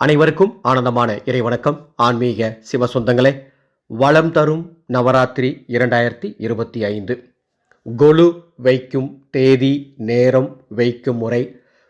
அனைவருக்கும் ஆனந்தமான இறைவணக்கம். ஆன்மீக சிவ சொந்தங்களே வளம் தரும் நவராத்திரி இரண்டாயிரத்தி இருபத்தி ஐந்து. கொலு வைக்கும் தேதி நேரம் வைக்கும் முறை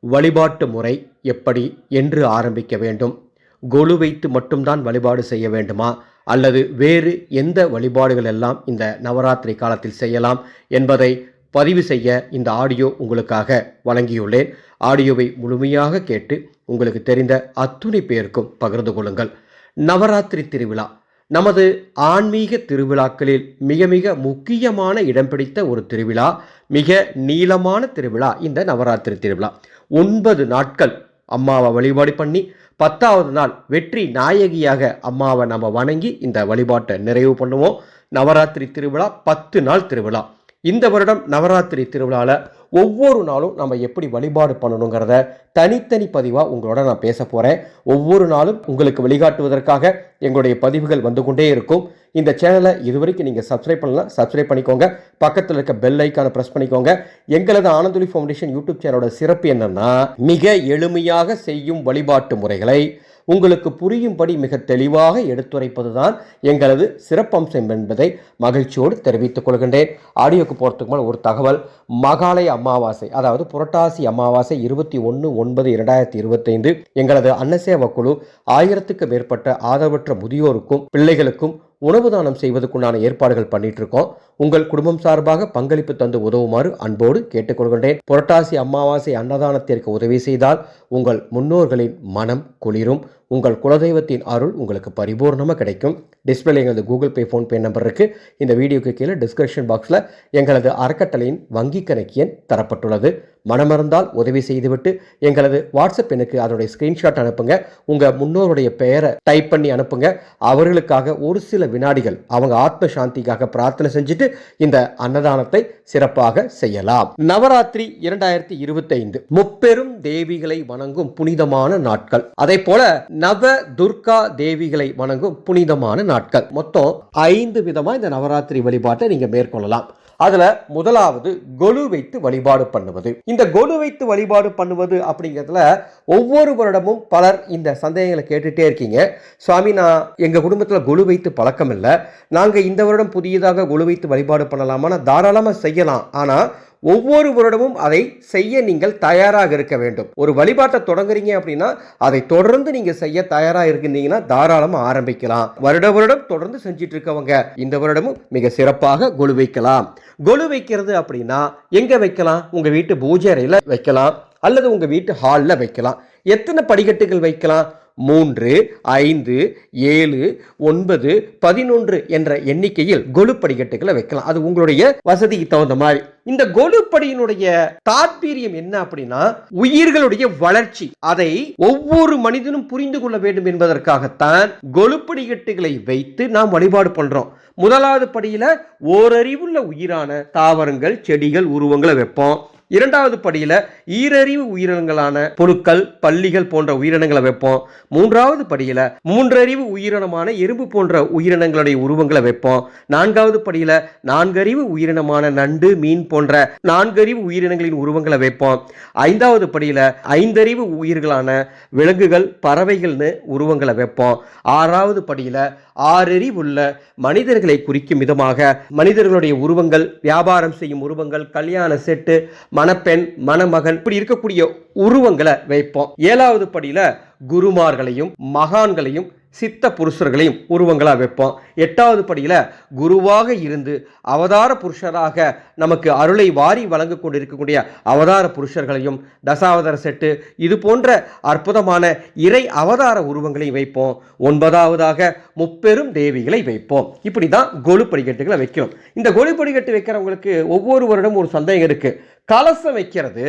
வழிபாட்டு முறை எப்படி என்று ஆரம்பிக்க வேண்டும். கொலு வைத்து மட்டும்தான் வழிபாடு செய்ய வேண்டுமா? அல்லது வேறு எந்த வழிபாடுகள் எல்லாம் இந்த நவராத்திரி காலத்தில் செய்யலாம் என்பதை பதிவு செய்ய இந்த ஆடியோ உங்களுக்காக வழங்கியுள்ளேன். ஆடியோவை முழுமையாக கேட்டு உங்களுக்கு தெரிந்த அத்துணை பேருக்கும் பகிர்ந்து கொள்ளுங்கள். நவராத்திரி திருவிழா. நமது ஆன்மீக திருவிழாக்களில் மிக மிக முக்கியமான இடம் பிடித்த ஒரு திருவிழா மிக நீளமான திருவிழா இந்த நவராத்திரி திருவிழா. ஒன்பது நாட்கள் அம்மாவை வழிபாடு பண்ணி பத்தாவது நாள் வெற்றி நாயகியாக அம்மாவை நம்ம வணங்கி இந்த வழிபாட்டை நிறைவு பண்ணுவோம். நவராத்திரி திருவிழா பத்து நாள் திருவிழா. இந்த வருடம் நவராத்திரி திருவிழாவில் ஒவ்வொரு நாளும் நம்ம எப்படி வழிபாடு பண்ணணுங்கிறத தனித்தனி பதிவாக உங்களோட நான் பேச போகிறேன் ஒவ்வொரு நாளும் உங்களுக்கு வழிகாட்டுவதற்காக எங்களுடைய பதிவுகள் வந்து கொண்டே இருக்கும். இந்த சேனலை இதுவரைக்கும் நீங்கள் சப்ஸ்கிரைப் பண்ணலாம் சப்ஸ்கிரைப் பண்ணிக்கோங்க. பக்கத்தில் இருக்க பெல் ஐக்கானை ப்ரெஸ் பண்ணிக்கோங்க. எங்களது ஆனந்தொலி ஃபவுண்டேஷன் யூடியூப் சேனலோட சிறப்பு என்னென்னா மிக எளிமையாக செய்யும் வழிபாட்டு முறைகளை உங்களுக்கு புரியும்படி மிக தெளிவாக எடுத்துரைப்பதுதான் எங்களது சிறப்பம்சம் என்பதை மகிழ்ச்சியோடு தெரிவித்துக் கொள்கின்றேன். ஆடியோக்கு போகிறதுக்கு முன்னாடி ஒரு தகவல். மகாலய அமாவாசை அதாவது புரட்டாசி அமாவாசை இருபத்தி ஒன்று ஒன்பது இரண்டாயிரத்தி இருபத்தைந்து எங்களது அன்னசேவ குழு ஆயிரத்துக்கு மேற்பட்ட ஆதரவற்ற முதியோருக்கும் பிள்ளைகளுக்கும் உணவு தானம் செய்வதற்குண்டான ஏற்பாடுகள் பண்ணிட்டு இருக்கோம். உங்கள் குடும்பம் சார்பாக பங்களிப்பு தந்து உதவுமாறு அன்போடு கேட்டுக்கொள்கின்றேன். புரட்டாசி அமாவாசை அன்னதானத்திற்கு உதவி செய்தால் உங்கள் முன்னோர்களின் மனம் குளிரும். உங்கள் குலதெய்வத்தின் அருள் உங்களுக்கு பரிபூர்ணமாக கிடைக்கும். டிஸ்பிளே எங்களது கூகுள் பே ஃபோன்பே நம்பர் இருக்குது இந்த வீடியோக்கு கீழே டிஸ்கிரிப்ஷன் பாக்ஸில் எங்களது அறக்கட்டளையின் வங்கி கணக்கு எண் தரப்பட்டுள்ளது. மனமறந்தால் உதவி செய்துவிட்டு எங்களது வாட்ஸ்அப் எண்ணுக்கு அதனுடைய ஸ்க்ரீன்ஷாட் அனுப்புங்க. உங்கள் முன்னோருடைய பெயரை டைப் பண்ணி அனுப்புங்க. அவர்களுக்காக ஒரு சில வினாடிகள் அவங்க ஆத்ம சாந்திக்காக பிரார்த்தனை செஞ்சுட்டு இந்த அன்னதானத்தை சிறப்பாக செய்யலாம். நவராத்திரி இரண்டாயிரத்தி இருபத்தைந்து. முப்பெரும் தேவிகளை வணங்கும் புனிதமான நாட்கள். அதே போல நவ துர்கா தேவிகளை வணங்கும் புனிதமான நாட்கள். மொத்தம் ஐந்து விதமா இந்த நவராத்திரி வழிபாட்டை நீங்க மேற்கொள்ளலாம். அதுல முதலாவது கொலு வைத்து வழிபாடு பண்ணுவது. இந்த கொலு வைத்து வழிபாடு பண்ணுவது அப்படிங்கிறதுல ஒவ்வொரு வருடமும் பலர் இந்த சந்தேகங்களை கேட்டுட்டே இருக்கீங்க. சுவாமி நான் எங்க குடும்பத்துல கொலு வைத்து பழக்கம் இல்லை. நாங்க இந்த வருடம் புதியதாக கொலு வைத்து வழிபாடு பண்ணலாமா தாராளமா செய்யலாம். ஆனா ஒவ்வொரு வருடமும் அதை செய்ய நீங்கள் தயாராக இருக்க வேண்டும். ஒரு வழிபாட்டை தொடங்குறீங்க அப்படின்னா அதை தொடர்ந்து நீங்க செய்ய தயாராக இருக்கின்றீங்கன்னா தாராளமாக ஆரம்பிக்கலாம். வருட வருடம் தொடர்ந்து செஞ்சிட்டு இருக்கவங்க இந்த வருடமும் மிக சிறப்பாக கொலு வைக்கலாம். கொலு வைக்கிறது அப்படின்னா எங்க வைக்கலாம்? உங்க வீட்டு பூஜை அறையில் வைக்கலாம். அல்லது உங்க வீட்டு ஹாலில் வைக்கலாம். எத்தனை படிக்கட்டுகள் வைக்கலாம்? மூன்று ஐந்து ஏழு ஒன்பது பதினொன்று என்ற எண்ணிக்கையில் கொலு படிக்கட்டுகளை வைக்கலாம். அது உங்களுடைய வசதிக்கு தகுந்த மாதிரி. இந்த கொலுப்படியினுடைய தாற்பீரியம் என்ன அப்படின்னா உயிர்களுடைய வளர்ச்சி. அதை ஒவ்வொரு மனிதனும் புரிந்து கொள்ள வேண்டும் என்பதற்காகத்தான் கொலுப்படிக்கட்டுகளை வைத்து நாம் வழிபாடு பண்றோம். முதலாவது படியில ஓரறிவுள்ள உயிரான தாவரங்கள் செடிகள் உருவங்களை வைப்போம். இரண்டாவது படியில் ஈரறிவு உயிரினங்களான புழுக்கள் பள்ளிகள் போன்ற உயிரினங்களை வைப்போம். மூன்றாவது படியில் மூன்றறிவு உயிரினமான எறும்பு போன்ற உயிரினங்களுடைய உருவங்களை வைப்போம். நான்காவது படியில் நான்கறிவு உயிரினமான நண்டு மீன் போன்ற நான்கறிவு உயிரினங்களின் உருவங்களை வைப்போம். ஐந்தாவது படியில் ஐந்தறிவு உயிர்களான விலங்குகள் பறவைகள்னு உருவங்களை வைப்போம். ஆறாவது படியில் ஆறறிவுள்ள மனிதர்களை குறிக்கும் விதமாக மனிதர்களுடைய உருவங்கள் வியாபாரம் செய்யும் உருவங்கள் கல்யாண செட்டு மணப்பெண் மணமகன் இப்படி இருக்கக்கூடிய உருவங்களை வைப்போம். ஏழாவது படியில குருமார்களையும் மகான்களையும் சித்த புருஷர்களையும் உருவங்களாக வைப்போம். எட்டாவது படியில் குருவாக இருந்து அவதார புருஷராக நமக்கு அருளை வாரி வழங்க கொண்டு இருக்கக்கூடிய அவதார புருஷர்களையும் தசாவதார செட்டு இது போன்ற அற்புதமான இறை அவதார உருவங்களையும் வைப்போம். ஒன்பதாவதாக முப்பெரும் தேவிகளை வைப்போம். இப்படி தான் கொலு படிக்கட்டுகளை வைக்கிறோம். இந்த கொலு படிக்கட்டு வைக்கிறவங்களுக்கு ஒவ்வொரு வருடம் ஒரு சந்தேகம் இருக்குது கலசம் வைக்கிறது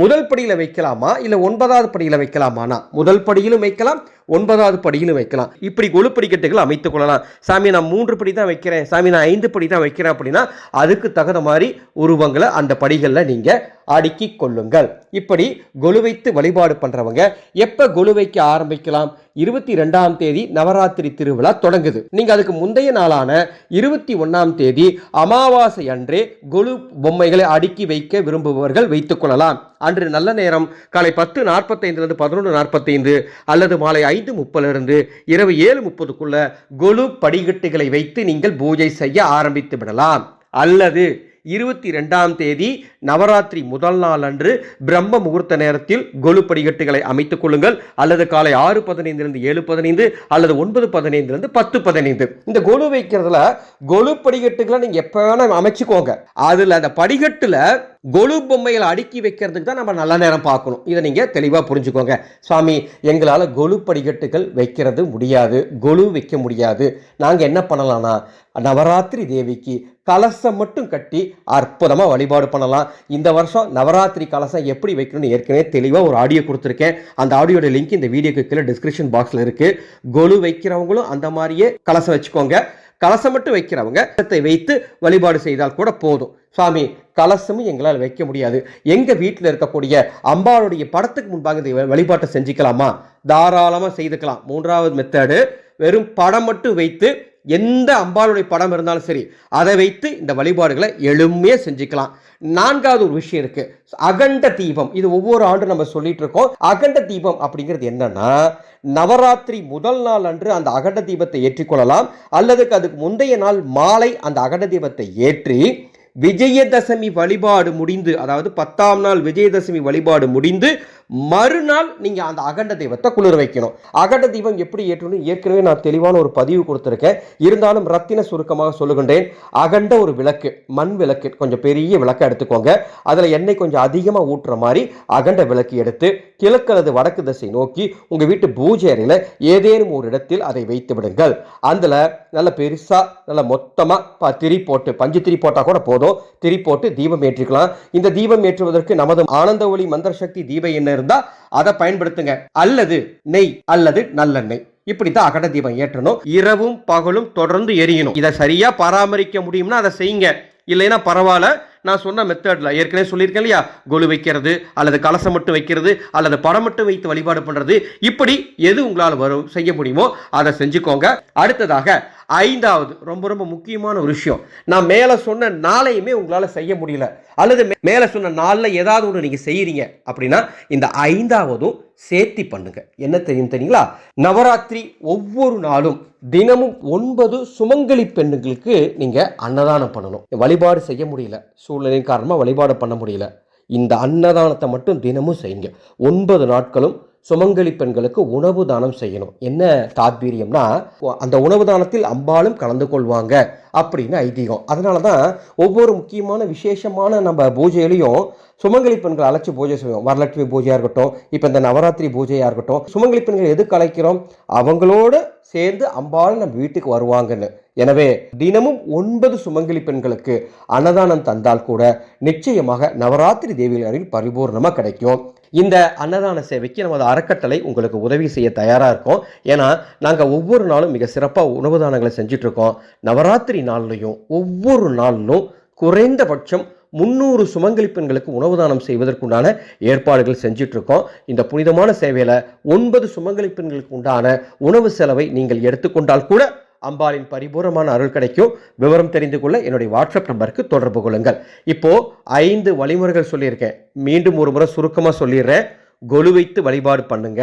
முதல் படியில் வைக்கலாமா இல்லை ஒன்பதாவது படியில் வைக்கலாமானா? முதல் படியிலும் வைக்கலாம் ஒன்பதாவது படியிலும் வைக்கலாம். இப்படி கொழு படிக்கட்டுகள் அமைத்துக் கொள்ளலாம். சாமி நான் மூன்று படி தான் வைக்கிறேன். சாமி நான் ஐந்து படி தான் வைக்கிறேன் அப்படின்னா அதுக்கு தகுந்த மாதிரி உருவங்களை அந்த படிகளில் நீங்கள் அடுக்கிக் கொள்ளுங்கள். இப்படி கொலு வைத்து வழிபாடு பண்ணுறவங்க எப்போ கொலு வைக்க ஆரம்பிக்கலாம்? இருபத்தி ரெண்டாம் தேதி நவராத்திரி திருவிழா தொடங்குது. நீங்கள் அதுக்கு முந்தைய நாளான இருபத்தி ஒன்றாம் தேதி அமாவாசை அன்றே கொலு பொம்மைகளை அடுக்கி வைக்க விரும்புபவர்கள் வைத்துக் கொள்ளலாம். அன்று நல்ல நேரம் காலை பத்து நாற்பத்தைந்துலேருந்து பதினொன்று நாற்பத்தைந்து அல்லது மாலை ஐந்து முப்பதுலேருந்து இரவு ஏழு முப்பதுக்குள்ள கொலு படிக்கட்டுகளை வைத்து நீங்கள் பூஜை செய்ய ஆரம்பித்து விடலாம். அல்லது இருபத்தி ரெண்டாம் தேதி நவராத்திரி முதல் நாள் அன்று பிரம்ம முகூர்த்த நேரத்தில் கொலு படிக்கட்டுகளை அமைத்துக் கொள்ளுங்கள். அல்லது காலை ஆறு பதினைந்திலிருந்து ஏழு பதினைந்து அல்லது ஒன்பது பதினைந்துலேருந்து பத்து பதினைந்து. இந்த கொலு வைக்கிறதுல கொலு படிகட்டுகளை நீங்கள் எப்போ வேணால் அமைச்சுக்கோங்க. அதில் அந்த படிகட்டில் கொலு பொம்மைகளை அடுக்கி வைக்கிறதுக்கு தான் நம்ம நல்ல நேரம் பார்க்கணும். இதை நீங்கள் தெளிவாக புரிஞ்சுக்கோங்க. சுவாமி எங்களால் கொலு படிக்கட்டுகள் வைக்கிறது முடியாது கொலு வைக்க முடியாது. நாங்கள் என்ன பண்ணலாம்னா நவராத்திரி தேவிக்கு கலசம் மட்டும் கட்டி அற்புதமாக வழிபாடு பண்ணலாம். இந்த வருஷம் நவராத்திரி கலசம் எப்படி வைக்கணும்னு ஏற்கனவே தெளிவாக ஒரு ஆடியோ கொடுத்துருக்கேன். அந்த ஆடியோட லிங்க் இந்த வீடியோக்கு கீழே டிஸ்கிரிப்ஷன் பாக்ஸில் இருக்குது கொலு வைக்கிறவங்களும் அந்த மாதிரியே கலசம் வச்சுக்கோங்க. கலசம் மட்டும் வைக்கிறவங்க கலசத்தை வைத்து வழிபாடு செய்தால் கூட போதும். சுவாமி கலசமும் எங்களால் வைக்க முடியாது. எங்கள் வீட்டில் இருக்கக்கூடிய அம்பாளுடைய படத்துக்கு முன்பாக இந்த வழிபாட்டை செஞ்சுக்கலாமா? தாராளமாக செய்துக்கலாம். மூன்றாவது மெத்தடு வெறும் படம் மட்டும் வைத்து எந்த அம்பாளுடைய படம் இருந்தாலும் சரி அதை வைத்து இந்த வழிபாடுகளை எளிமையாக செஞ்சுக்கலாம். நான்காவது ஒரு விஷயம் இருக்கு. அகண்ட தீபம். இது ஒவ்வொரு ஆண்டும் நம்ம சொல்லிட்டு இருக்கோம். அகண்ட தீபம் அப்படிங்கிறது என்னன்னா நவராத்திரி முதல் நாள் அன்று அந்த அகண்ட தீபத்தை ஏற்றிக்கொள்ளலாம். அல்லது அதுக்கு முந்தைய நாள் மாலை அந்த அகண்ட தீபத்தை ஏற்றி விஜயதசமி வழிபாடு முடிந்து அதாவது பத்தாம் நாள் விஜயதசமி வழிபாடு முடிந்து மறுநாள் நீங்க அந்த அகண்ட தெய்வத்தை குளிர வைக்கணும். அகண்ட தீபம் எப்படி ஏற்றணும் ஏற்கனவே நான் தெளிவான ஒரு பதிவு கொடுத்துருக்கேன். இருந்தாலும் ரத்தின சுருக்கமாக சொல்லுகின்றேன். அகண்ட ஒரு விளக்கு மண் விளக்கு கொஞ்சம் பெரிய விளக்கை எடுத்துக்கோங்க. அதுல எண்ணெய் கொஞ்சம் அதிகமாக ஊற்றுற மாதிரி அகண்ட விளக்கு எடுத்து கிழக்கு அல்லது வடக்கு திசை நோக்கி உங்க வீட்டு பூஜை அறையில் ஏதேனும் ஒரு இடத்தில் அதை வைத்து விடுங்கள். அதுல நல்ல பெருசா நல்ல மொத்தமா ப- திரி போட்டு பஞ்சு திரி போட்டால் கூட போதும். திரி போட்டு தீபம் ஏற்றிக்கலாம். இந்த தீபம் ஏற்றுவதற்கு நமது ஆனந்த ஒளி மந்திர சக்தி தீப எண்ணெய் இருந்தா அதை பயன்படுத்துங்க. அல்லது நெய் அல்லது நல்லெண்ணெய். இப்படித்தான் அகட தீபம் ஏற்றணும். இரவும் பகலும் தொடர்ந்து எரியணும். இதை சரியா பராமரிக்க முடியும்னா அதை செய்யுங்க. இல்லைன்னா பரவாயில்ல நான் சொன்ன மெத்தடில் ஏற்கனவே சொல்லியிருக்கேன் இல்லையா? கொலு வைக்கிறது அல்லது கலசம் மட்டும் வைக்கிறது அல்லது படம் மட்டும் வைத்து வழிபாடு பண்ணுறது இப்படி எது உங்களால் வரும் செய்ய முடியுமோ அதை செஞ்சுக்கோங்க. அடுத்ததாக ஐந்தாவது ரொம்ப ரொம்ப முக்கியமான ஒரு விஷயம். நான் மேலே சொன்ன நாளையுமே உங்களால் செய்ய முடியல. அல்லது மேலே சொன்ன நாளில் ஏதாவது ஒன்று நீங்கள் செய்கிறீங்க அப்படின்னா இந்த ஐந்தாவதும் சேர்த்தி பண்ணுங்க. என்ன தெரியும் தெரியுங்களா? நவராத்திரி ஒவ்வொரு நாளும் தினமும் ஒன்பது சுமங்கலி பெண்ணுங்களுக்கு நீங்கள் அன்னதானம் பண்ணணும். வழிபாடு செய்ய முடியல. சூழ்நிலையின் காரணமாக வழிபாடு பண்ண முடியல. இந்த அன்னதானத்தை மட்டும் தினமும் செய்யுங்க. ஒன்பது நாட்களும் சுமங்கலி பெண்களுக்கு உணவு தானம் செய்யணும். என்ன தாத்பீரியம்னா அந்த உணவு தானத்தில் அம்பாலும் கலந்து கொள்வாங்க அப்படின்னு ஐதீகம். அதனால தான் ஒவ்வொரு முக்கியமான விசேஷமான நம்ம பூஜையிலையும் சுமங்கலி பெண்கள் அழைச்சி பூஜை செய்வோம். வரலட்சுமி பூஜையாக இருக்கட்டும் இப்போ இந்த நவராத்திரி பூஜையாக இருக்கட்டும் சுமங்கலி பெண்கள் எதுக்கு அழைக்கிறோம்? அவங்களோட சேர்ந்து அம்பாலும் நம்ம வீட்டுக்கு வருவாங்கன்னு. எனவே தினமும் ஒன்பது சுமங்கலி பெண்களுக்கு அன்னதானம் தந்தால் கூட நிச்சயமாக நவராத்திரி தேவிகளில் பரிபூர்ணமாக கிடைக்கும். இந்த அன்னதான சேவைக்கு நமது அறக்கட்டளை உங்களுக்கு உதவி செய்ய தயாராக இருக்கும். ஏன்னா நாங்கள் ஒவ்வொரு நாளும் மிக சிறப்பாக உணவு தானங்களை செஞ்சிட்ருக்கோம். நவராத்திரி நாள்லையும் ஒவ்வொரு நாளிலும் குறைந்தபட்சம் முந்நூறு சுமங்கலி பெண்களுக்கு உணவு தானம் செய்வதற்குண்டான ஏற்பாடுகள் செஞ்சிட்ருக்கோம். இந்த புனிதமான சேவையில் ஒன்பது சுமங்கலி பெண்களுக்கு உண்டான உணவு செலவை நீங்கள் எடுத்துக்கொண்டால் கூட அம்பாளின் பரிபூர்ணமான அருள் கிடைக்கும். விவரம் தெரிந்து கொள்ள என்னுடைய வாட்ஸ்அப் நம்பருக்கு தொடர்பு கொள்ளுங்கள். இப்போ ஐந்து வழிமுறைகள் சொல்லியிருக்கேன். மீண்டும் ஒரு முறை சுருக்கமாக சொல்லிடுறேன். கொலு வைத்து வழிபாடு பண்ணுங்க.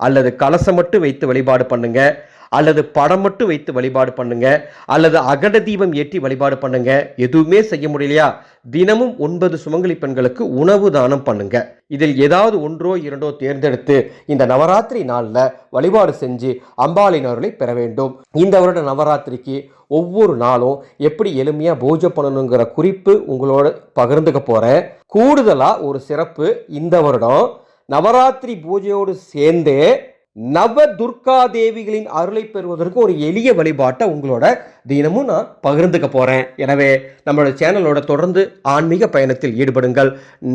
அல்லது கலசம் மட்டும் வைத்து வழிபாடு பண்ணுங்கள் அல்லது படம் மட்டும் வைத்து வழிபாடு பண்ணுங்க. அல்லது அகட தீபம் ஏற்றி வழிபாடு பண்ணுங்க. எதுவுமே செய்ய முடியலையா? தினமும் ஒன்பது சுமங்கலி பெண்களுக்கு உணவு தானம் பண்ணுங்க. இதில் ஏதாவது ஒன்றோ இரண்டோ தேர்ந்தெடுத்து இந்த நவராத்திரி நாளில் வழிபாடு செஞ்சு அம்பாளின் அருளை பெற வேண்டும். இந்த வருட நவராத்திரிக்கு ஒவ்வொரு நாளும் எப்படி எளிமையாக பூஜை பண்ணணுங்கிற குறிப்பு உங்களோட பகிர்ந்துக்க போகிறேன் கூடுதலாக ஒரு சிறப்பு இந்த வருடம். நவராத்திரி பூஜையோடு சேர்ந்தே நவ துர்கா தேவிகளின் அருளை பெறுவதற்கு ஒரு எளிய வழிபாட்டை உங்களோட தினமும் நான் பகிர்ந்துக்க போகிறேன் எனவே நம்மளோட சேனலோட தொடர்ந்து ஆன்மீக பயணத்தில் ஈடுபடுங்கள்.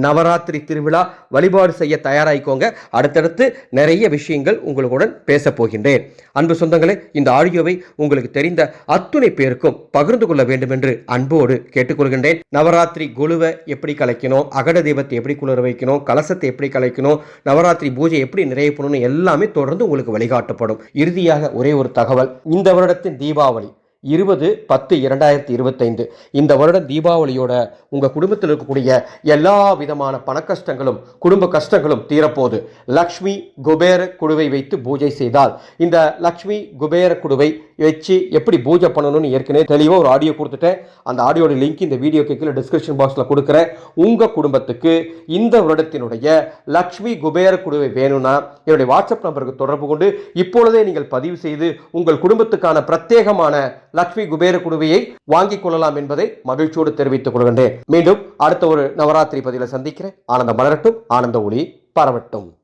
நவராத்திரி திருவிழா வழிபாடு செய்ய தயாராகிக்கோங்க. அடுத்தடுத்து நிறைய விஷயங்கள் உங்களுடன் பேச போகின்றேன். அன்பு சொந்தங்களே இந்த ஆடியோவை உங்களுக்கு தெரிந்த அத்துணை பேருக்கும் பகிர்ந்து கொள்ள வேண்டும் என்று அன்போடு கேட்டுக்கொள்கின்றேன். நவராத்திரி குழுவை எப்படி கலைக்கணும் அகட தெய்வத்தை எப்படி குளிர வைக்கணும் கலசத்தை எப்படி கலைக்கணும் நவராத்திரி பூஜை எப்படி நிறைவு பண்ணணும் எல்லாமே தொடர்ந்து உங்களுக்கு வழிகாட்டப்படும். இறுதியாக ஒரே ஒரு தகவல் இந்த வருடத்தின் தீபாவளி. இருபது பத்து இரண்டாயிரத்தி இருபத்தைந்து. இந்த வருடம் தீபாவளியோட உங்கள் குடும்பத்தில் இருக்கக்கூடிய எல்லா விதமான பணக்கஷ்டங்களும் குடும்ப கஷ்டங்களும் தீரப்போகுது. லக்ஷ்மி குபேர குழுவை வைத்து பூஜை செய்தால் இந்த லக்ஷ்மி குபேர குழுவை வச்சு எப்படி பூஜை பண்ணணும்னு ஏற்கனவே தெளிவாக ஒரு ஆடியோ கொடுத்துட்டேன். அந்த ஆடியோட லிங்க் இந்த வீடியோக்கு கீழே டிஸ்கிரிப்ஷன் பாக்ஸில் கொடுக்குறேன். உங்கள் குடும்பத்துக்கு இந்த வருடத்தினுடைய லக்ஷ்மி குபேர குழுவை வேணும்னா என்னுடைய வாட்ஸ்அப் நம்பருக்கு தொடர்பு கொண்டு இப்பொழுதே நீங்கள் பதிவு செய்து உங்கள் குடும்பத்துக்கான பிரத்யேகமான லக்ஷ்மி குபேர குடுவையை வாங்கிக் கொள்ளலாம் என்பதை மகிழ்ச்சியோடு தெரிவித்துக் கொள்கின்றேன். மீண்டும் அடுத்த ஒரு நவராத்திரி பதிவில் சந்திக்கிறேன். ஆனந்த மலரட்டும். ஆனந்த ஒளி பரவட்டும்.